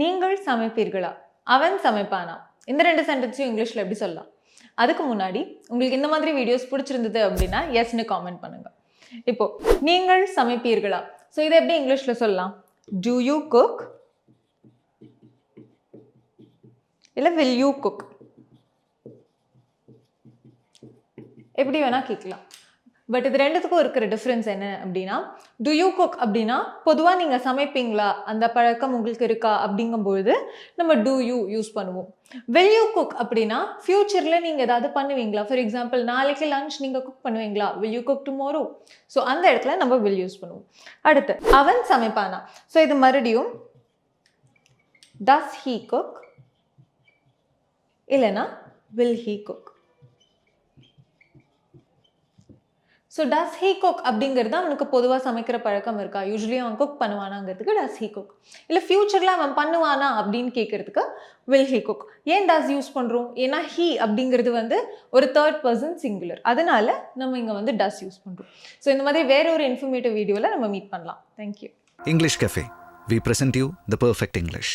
நீங்கள் சமைப்பீர்களா? அவன் சமைப்பானா? இந்த ரெண்டு சென்டென்ஸையும் இங்கிலீஷில் எப்படி சொல்லலாம்? அதுக்கு முன்னாடி உங்களுக்கு இந்த மாதிரி வீடியோஸ் பிடிச்சிருந்தது அப்படின்னா எஸ்னு காமெண்ட் பண்ணுங்க. இப்போ நீங்கள் சமைப்பீர்களா? ஸோ இதை எப்படி இங்கிலீஷில் சொல்லலாம்? டு யூ குக் இல்லை வில் யூ குக் எப்படி வேணால் கேட்கலாம். பட் இது ரெண்டுத்துக்கும் இருக்கிற டிஃப்ரென்ஸ் என்ன அப்படின்னா டு யூ குக் அப்படின்னா பொதுவாக நீங்கள் சமைப்பீங்களா? அந்த பழக்கம் உங்களுக்கு இருக்கா? அப்படிங்கும்பொழுது நம்ம டூ யூ யூஸ் பண்ணுவோம். வெல் யூ குக் அப்படின்னா ஃப்யூச்சரில் நீங்கள் ஏதாவது பண்ணுவீங்களா? ஃபார் எக்ஸாம்பிள் நாளைக்கு லஞ்ச் நீங்கள் குக் பண்ணுவீங்களா? Will you cook tomorrow so அந்த இடத்துல நம்ம வில் யூஸ் பண்ணுவோம். அடுத்து அவன் சமைப்பானா? ஸோ இது மறுபடியும் டஸ் ஹீ குக் இல்லைனா will he cook so does he cook அப்படிங்கிறது அவனுக்கு பொதுவாக சமைக்கிற பழக்கம் இருக்கா? யூஸ்வலி அவன் குக் பண்ணுவானாங்கிறதுக்கு டஸ் ஹீ குக் இல்லை ஃப்யூச்சரில் அவன் பண்ணுவானா அப்படின்னு கேட்குறதுக்கு வில் ஹீ குக் ஏன் டஸ் யூஸ் பண்ணுறோம் ஏன்னா ஹீ அப்படிங்கிறது வந்து ஒரு தேர்ட் பர்சன் சிங்குலர் அதனால நம்ம இங்கே வந்து டஸ் யூஸ் பண்ணுறோம் ஸோ இந்த மாதிரி வேற ஒரு இன்ஃபர்மேட்டிவ் வீடியோவில் நம்ம மீட் பண்ணலாம். Thank you English cafe we present you the perfect English